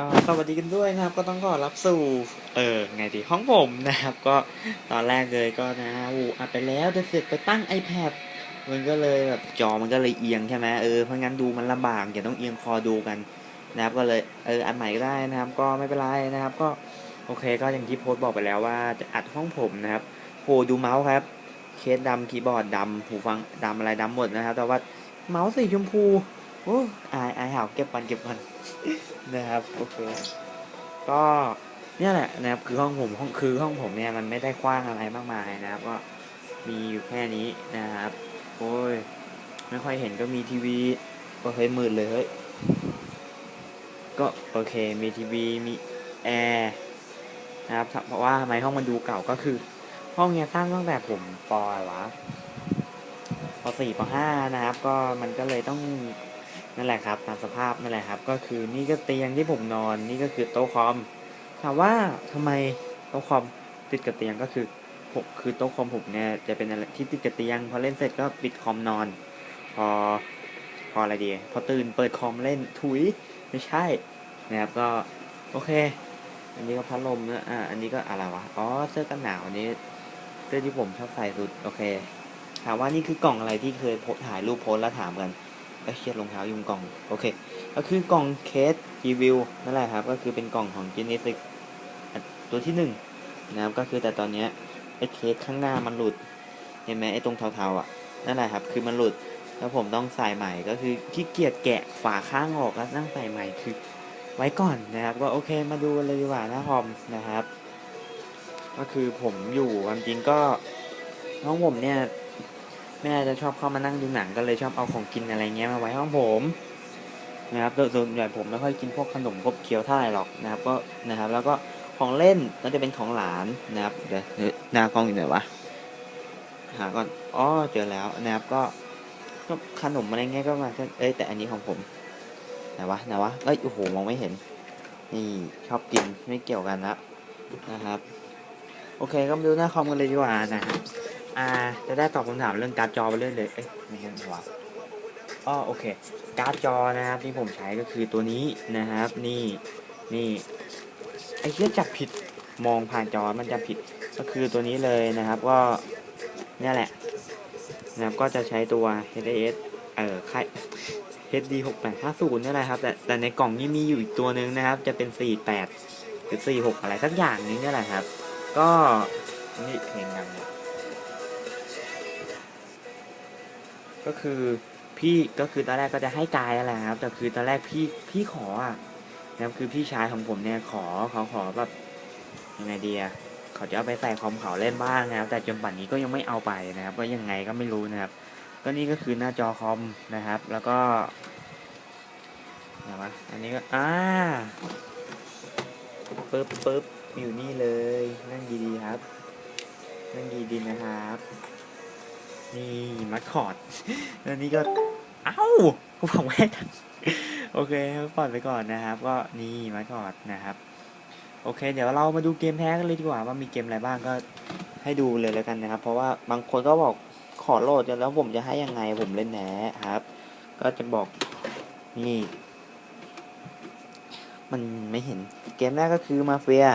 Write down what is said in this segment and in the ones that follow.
อ่าสวัสดีกันด้วยนะครับ ก็ต้องขอรับสู่เออไงดีห้องผมนะครับ ก็ตอนแรกเลยก็นะอูอัดไปแล้วจะเสร็จไปตั้ง iPad มันก็เลยแบบจอมันก็เลยเอียงใช่ไหมเออเพราะงั้นดูมันลำบากอย่าต้องเอียงคอดูกันนะครับก็เลยเอออันใหม่ก็ได้นะครับ ก็ไม่เป็นไรนะครับ ก็โอเคก็อย่างที่โพสต์บอกไปแล้วว่าจะอัดห้องผมนะครับโหดูเมาส์ครับ เคสดำคีย์บอร์ดดำหูฟังดำอะไรดำหมดนะครับ แต่ว่าเมาส์สีชมพู โอ้อายอายหาวเก็บมันเก็บมันนะครับโอเคก็เนี่ยแหละนะครับคือห้องผมห้องคือห้องผมเนี่ยมันไม่ได้กว้างอะไรมากมายนะครับ ก็มีอยู่แค่นี้นะครับ โอ้ยไม่ค่อยเห็นก็มีทีวีก็เฮ้ยมืดเลยเฮ้ยก็โอเคมีทีวีมีแอร์นะครับเพราะว่าทำไมห้องมันดูเก่าก็คือ ห้องเนี่ยสร้างตั้งแต่ผมปอะไรวะปสี่ปห้านะครับ ก็มันก็เลยต้อง นั่นแหละครับตามสภาพนั่นแหละครับ ก็คือนี่ก็เตียงที่ผมนอนนี่ก็คือโต๊ะคอมถามว่าทำไมโต๊ะคอมติดกับเตียงก็คือผมคือโต๊ะคอมผมเนี่ยจะเป็นอะไรที่ติดกับเตียงพอเล่นเสร็จก็ปิดคอมนอน พอพออะไรดีพอตื่นเปิดคอมเล่นถุยไม่ใช่นะครับก็โอเค อันนี้ก็พัดลมนะอ่าอันนี้ก็อะไรวะอ๋อเสื้อกันหนาวอันนี้เสื้อที่ผมชอบใส่สุดโอเคถามว่านี่คือกล่องอะไรที่เคยโพสถ่ายรูปโพสแล้วถามกัน เอ้เชียรองเท้ายุงกล่อง โอเค ก็คือกล่องเคสรีวิวนั่นแหละครับ ก็คือเป็นกล่องของ Genesis อะตัวที่หนึ่งนะครับ ก็คือแต่ตอนเนี้ยไอ้เคสข้างหน้ามันหลุด เห็นไหมไอ้ตรงเทาๆอะ นั่นแหละครับ คือมันหลุด แล้วผมต้องใส่ใหม่ ก็คือขี้เกียจแกะฝาข้างออกแล้วนั่งใส่ใหม่ คือไว้ก่อนนะครับ ก็โอเค มาดูเลยดีกว่าน้าคอมนะครับ ก็คือผมอยู่ความจริงก็ห้องผมเนี่ย แม่จะชอบเข้ามานั่งดูหนังก็เลยชอบเอาของกินอะไรเงี้ยมาไว้ห้องผมนะครับโดยส่วนใหญ่ผมไม่ค่อยกินพวกขนมพวกเคี้ยวท่าไหร่หรอกนะครับก็นะครับ แล้วก็ของเล่นก็จะเป็นของหลานนะครับเดี๋ยวหน้ากล้องอยู่ไหนวะหาก่อนอ๋อเจอแล้วนะครับก็ก็ขนมอะไรเงี้ยก็มาเอ้ยแต่อันนี้ของผมไหนวะไหนวะเอ้ยโอ้โหมองไม่เห็น นี่ชอบกินไม่เกี่ยวกันนะนะครับ โอเคก็มาดูหน้าคอมกันเลยดีกว่านะครับ อ่า จะได้ตอบคำถามเรื่องการ์ดจอไปเรื่อยเลย เอ๊ะไม่ใช่หรออ๋อโอเค การ์ดจอนะครับที่ผมใช้ก็คือตัวนี้นะครับ นี่นี่ไอ้เหี้ยจับผิดมองผ่านจอมันจะผิดก็คือตัวนี้เลยนะครับก็เนี่ยแหละนะครับก็จะใช้ตัว HDS เอ่อค่าย HD 6850นี่แหละครับ แต่แต่ในกล่องนี้มีอยู่อีกตัวหนึ่งนะครับ จะเป็น 48หรือ46 อะไรสักอย่างนี้นี่แหละครับ ก็นี่เพลงดังเลย ก็คือพี่ก็คือตอนแรกก็จะให้กายอะไรครับ แต่คือตอนแรกพี่พี่ขออะนะครับคือพี่ชายของผมเนี่ยขอเขาขอแบบยังไงดีอะเขาจะเอาไปใส่คอมเขาเล่นบ้างนะครับ แต่จนป่านนี้ก็ยังไม่เอาไปนะครับว่ายังไงก็ไม่รู้นะครับ ก็นี่ก็คือหน้าจอคอมนะครับ แล้วก็ไหนวะอันนี้ก็อ่าปึ๊บปึ๊บอยู่นี่เลย นั่งดีๆครับ นั่งดีๆนะครับ นี่มัดคอร์ดแล้วนี่ก็เอ้ากูบอกไม่ให้โอเคปล่อยไปก่อนนะครับ ก็นี่มัดคอร์ดนะครับ โอเค เดี๋ยวเรามาดูเกมแท้กันเลยดีกว่าว่ามีเกมอะไรบ้างก็ให้ดูเลยแล้วกันนะครับ เพราะว่าบางคนก็บอกขอโหลดแล้วผมจะให้ยังไงผมเล่นแหนครับ ก็จะบอกนี่ มันไม่เห็นเกมแรกก็คือมาเฟีย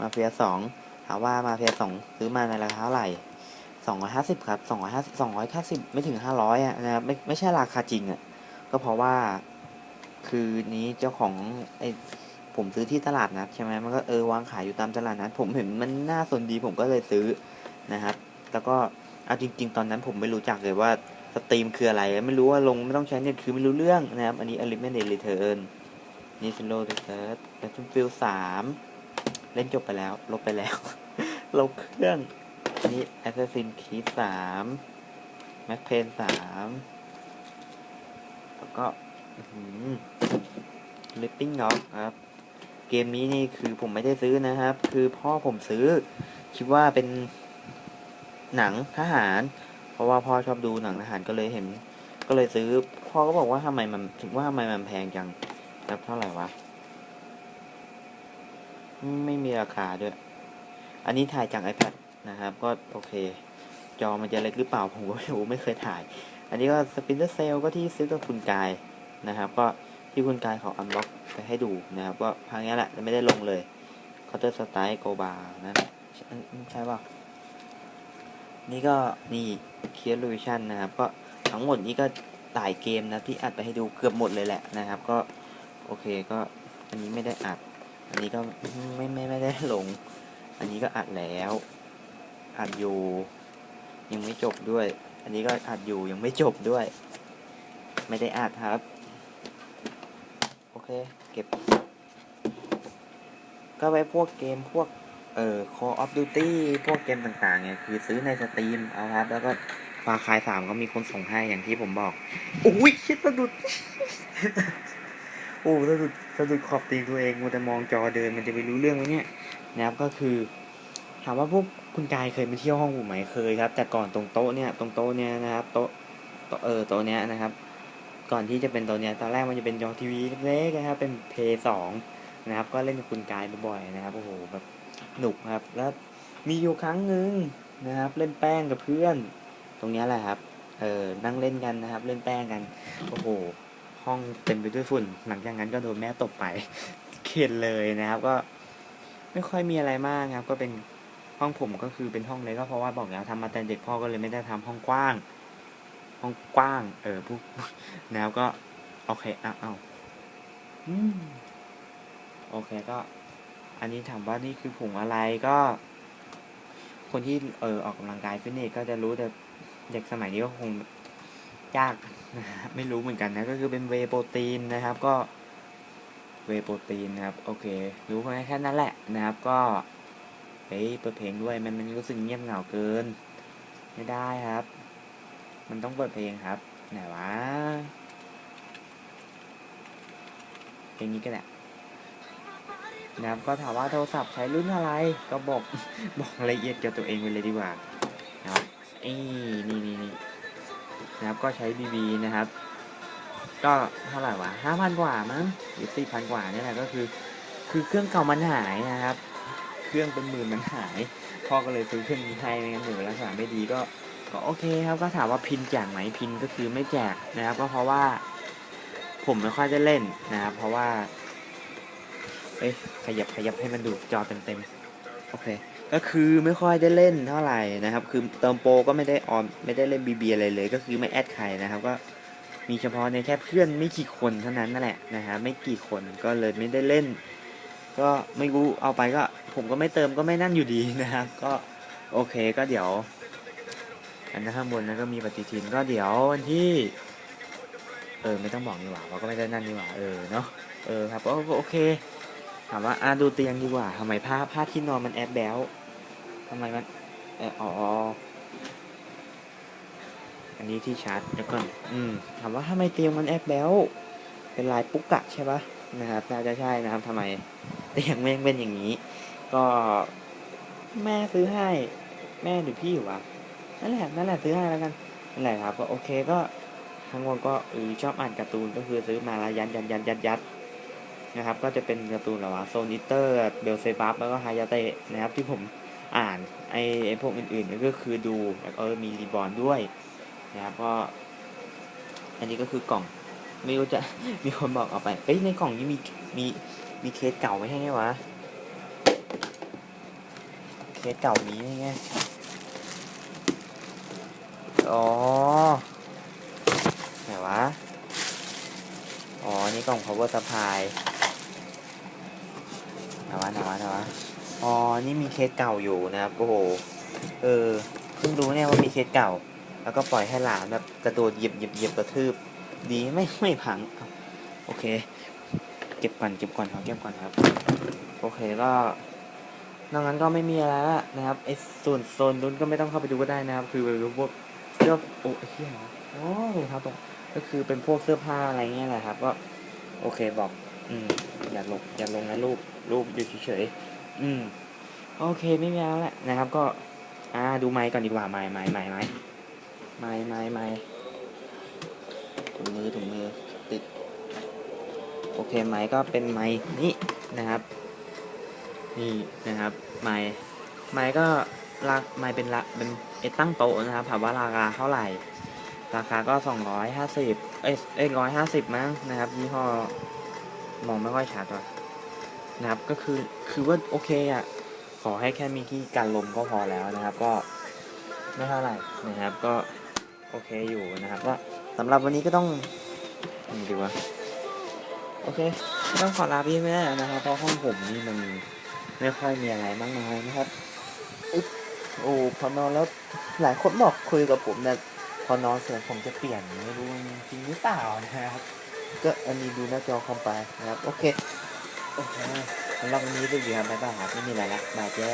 มาเฟียสองถามว่ามาเฟียสองซื้อมาในราคาเท่าไหร่ สองร้อยห้าสิบครับสองร้อยห้าสองร้อยห้าสิบไม่ถึงห้าร้อยอะนะครับไม่ไม่ใช่ราคาจริงอะก็เพราะว่าคือนี้เจ้าของไอผมซื้อที่ตลาดนัดใช่ไหมมันก็เออวางขายอยู่ตามตลาดนัดผมเห็นมันน่าสนดีผมก็เลยซื้อนะครับ แล้วก็เอาจริง ๆ ตอนนั้นผมไม่รู้จักเลยว่าสตรีมคืออะไร ไม่รู้ว่าลงไม่ต้องใช้เน็ตคือไม่รู้เรื่องนะครับ อันนี้ Eliminate Return นี่ Slow Research Battlefield 3 เล่นจบไปแล้ว ลบไปแล้ว ลบเครื่อง นนี้ Assassin's Creed 3 Mac Payne 3แล้วก็ลิปปิ้งน็อกครับ เกมนี้นี่คือผมไม่ได้ซื้อนะครับ คือพ่อผมซื้อ คิดว่าเป็นหนังทหาร เพราะว่าพ่อชอบดูหนังทหารก็เลยเห็น ก็เลยซื้อ พ่อก็บอกว่าทำไมมันถึงว่าทำไมมันแพงจังครับเท่าไหร่วะ ไม่มีราคาด้วย อันนี้ถ่ายจาก iPad นะครับ ก็โอเค จอมันจะเล็กหรือเปล่า ผมก็ไม่รู้ไม่เคยถ่าย อันนี้ก็สปินเตอร์เซลก็ที่ซื้อกับคุณกายนะครับ ก็ที่คุณกายเขาอันบ็อกไปให้ดูนะครับว่าพังนี้แหละจะไม่ได้ลงเลย Counter Strike Go Bar นะใช่ใช่ป่ะนี่ก็นี่เคียร์ลูชันนะครับ ก็ทั้งหมดนี้ก็หลายเกมนะที่อัดไปให้ดูเกือบหมดเลยแหละนะครับ ก็โอเคก็อันนี้ไม่ได้อัด อันนี้ก็ไม่ไม่ไม่ได้ลง อันนี้ก็อัดแล้ว อัดอยู่ ยังไม่จบด้วย อันนี้ก็อัดอยู่ยังไม่จบด้วย ไม่ได้อัดครับ โอเค เก็บ ก็ไว้พวกเกมพวก เอ่อ Call of Duty พวกเกมต่างๆ เนี่ย คือซื้อในสตรีมเอาครับ แล้วก็ฟาคายสามก็มีคนส่งให้อย่างที่ผมบอก อุ้ยคิดสะดุด โอ้สะดุดสะดุดขอบตีนตัวเองมัวแต่มองจอเดินมันจะไปรู้เรื่องไหมเนี่ยนะครับก็คือ ถามว่าพวกคุณกายเคยไปเที่ยวห้องผมไหมเคยครับ แต่ก่อนตรงโต๊ะเนี่ยตรงโต๊ะเนี่ยนะครับโต๊ะเออโต๊ะเนี้ยนะครับ ก่อนที่จะเป็นโต๊ะเนี้ยตอนแรกมันจะเป็นจอทีวีเล็กๆนะครับเป็นเพย์สองนะครับ ก็เล่นกับคุณกายบ่อยๆนะครับโอ้โหแบบหนุกครับ แล้วมีอยู่ครั้งหนึ่งนะครับ เล่นแป้งกับเพื่อน ตรงเนี้ยแหละครับ เออนั่งเล่นกันนะครับ เล่นแป้งกันโอ้โหห้องเต็มไปด้วยฝุ่น หลังจากนั้นก็โดนแม่ตบไปเข็ดเลยนะครับ ก็ไม่ค่อยมีอะไรมากครับ ก็เป็น ห้องผมก็คือเป็นห้องเล็กก็เพราะว่าบอกแล้วทำมาแต่เด็กพ่อก็เลยไม่ได้ทำห้องกว้าง ห้องกว้าง เออพวกนะครับก็ โอเคเอาเอาอืมโอเคก็ อันนี้ถามว่านี่คือผงอะไรก็ คนที่เออออกกำลังกายฟิตเนสก็จะรู้แต่เด็กสมัยนี้ก็คงยากนะไม่รู้เหมือนกันนะ ก็คือเป็นเวโปรตีนนะครับ ก็เวโปรตีนนะครับ โอเค รู้ไหมแค่นั้นแหละนะครับ ก็ เฮ้ยเปิดเพลงด้วยมันมันรู้สึกเงียบเหงาเกิน ไม่ได้ครับ มันต้องเปิดเพลงครับไหนวะเพลงนี้ก็แหละนะครับก็ถามว่าโทรศัพท์ใช้รุ่นอะไรก็บอกบอกรายละเอียดเกี่ยวกับตัวเองไปเลยดีกว่านะครับนี่นี่นี่นะครับก็ใช้ BB นะครับ ก็เท่าไหร่วะห้าพันกว่ามั้งหรือสี่พันกว่านี่แหละก็คือ คือเครื่องเก่ามันหายนะครับ เครื่องเป็นหมื่นมันหาย พ่อก็เลยซื้อเครื่องนี้ให้ไม่งั้นหนูรักษาไม่ดีก็ก็โอเคครับก็ถามว่าพินแจกไหมพินก็คือไม่แจกนะครับ ก็เพราะว่า ผมไม่ค่อยได้เล่นนะครับเพราะว่าเอ้ยขยับขยับให้มันดูจอเต็มๆโอเค ก็คือไม่ค่อยได้เล่นเท่าไหร่นะครับ คือเติมโปรก็ไม่ได้ออมไม่ได้เล่นบีบีอะไรเลย ก็คือไม่แอดใครนะครับ ก็มีเฉพาะในแค่เพื่อนไม่กี่คนเท่านั้นนั่นแหละนะฮะไม่กี่คนก็เลยไม่ได้เล่น ก็ไม่รู้เอาไปก็ ผมก็ไม่เติมก็ไม่นั่นอยู่ดีนะครับ ก็โอเคก็เดี๋ยว อันนั้นข้างบนนั้นก็มีปฏิทินก็เดี๋ยววันที่ เออไม่ต้องบอกดีกว่าเราก็ไม่ได้นั่นดีกว่าเออเนาะเออครับก็โอเคถามว่าอะดูเตียงดีกว่าทำไมผ้าผ้าที่นอนมันแอบแบลทำไมมันเอออ๋ออันนี้ที่ชาร์จเดี๋ยวก่อนอืมถามว่าทำไมเตียงมันแอบแบลเป็นลายปุ๊กกะใช่ปะนะครับน่าจะใช่นะครับทำไม เตียงแม่งเป็นอย่างนี้ ก็แม่ซื้อให้ แม่หรือพี่วะนั่นแหละนั่นแหละซื้อให้แล้วกันนั่นแหละครับ ก็โอเคก็ทั้งวันก็เออชอบอ่านการ์ตูนก็คือซื้อมาแล้วยัดยัดยัดยัดยัดนะครับ ก็จะเป็นการ์ตูนหระหว่าโซนิเตอร์เบลเซบัฟแล้วก็ฮายาเตะนะครับ ที่ผมอ่านไอไอพวกอื่นๆก็คือดูแล้วเออมีรีบอร์นด้วยนะครับก็ อันนี้ก็คือกล่อง ไม่รู้จะมีคนบอกเอาไปเอ้ยในกล่องนี้มีมี มีเคสเก่าไม่ใช่ไงวะ เคสเก่ามีไง อ๋อ ไหนวะ อ๋อ นี่กล่อง power supply ไหนวะไหนวะไหนวะ อ๋อ นี่มีเคสเก่าอยู่นะครับ โอ้โห เออ เพิ่งรู้เนี่ยว่ามีเคสเก่า แล้วก็ปล่อยให้หลานแบบกระโดดเหยียบเหยียบเหยียบกระทืบ ดีไม่ไม่พัง โอเค ก็บก่อนเก็บก่อนครับเก็บก่อนครับ โอเคก็นอกนั้นก็ไม่มีอะไรแล้วนะครับไอ้ส่วนโซนนู้นก็ไม่ต้องเข้าไปดูก็ได้นะครับ คือพวกเสื้อโอ้เฮียโอ้รองเท้าตกก็คือเป็นพวกเสื้อผ้าอะไรเงี้ยแหละครับ ก็ โอเคบอก อืม อย่าลงอย่าลงนะรูปรูปอยู่เฉยๆอืม โอเคไม่มีแล้วแหละนะครับ ก็ อ่าดูไม้ก่อนดีกว่าไม้ไม้ไม้ไม้ไม้ไม้ไม้ถุงมือถุงมือติด โอเคไม้ก็เป็นไม้นี่นะครับ นี่นะครับไม้ไม้ก็ราไม้เป็นละเป็นไอตั้งโต๊ะนะครับถามว่าราคาเท่าไหร่ ราคาก็สองร้อยห้าสิบเอ้ยเอ้ยร้อยห้าสิบมั้งนะครับยี่ห้อมองไม่ค่อยชัดว่ะนะครับก็คือคือว่าโอเคอะขอให้แค่มีที่กันลมก็พอแล้วนะครับ ก็ไม่เท่าไหร่นะครับก็โอเคอยู่นะครับ ก็สำหรับวันนี้ก็ต้องยังไงดีวะ โอเคต้องขอลาพี่แม่นะครับ เพราะห้องผมนี่มันไม่ค่อยมีอะไรมากมายนะครับอึ๊บโอ้พอนอนแล้วหลายคนบอกคุยกับผมนะพอนอนเสร็จผมจะเปลี่ยนไม่รู้จริงหรือเปล่านะครับ ก็อันนี้ดูหน้าจอคอมไปนะครับ โอเคโอเคสำหรับวันนี้ดูดีครับบ๊ายบายครับไม่มีอะไรละบายแจ้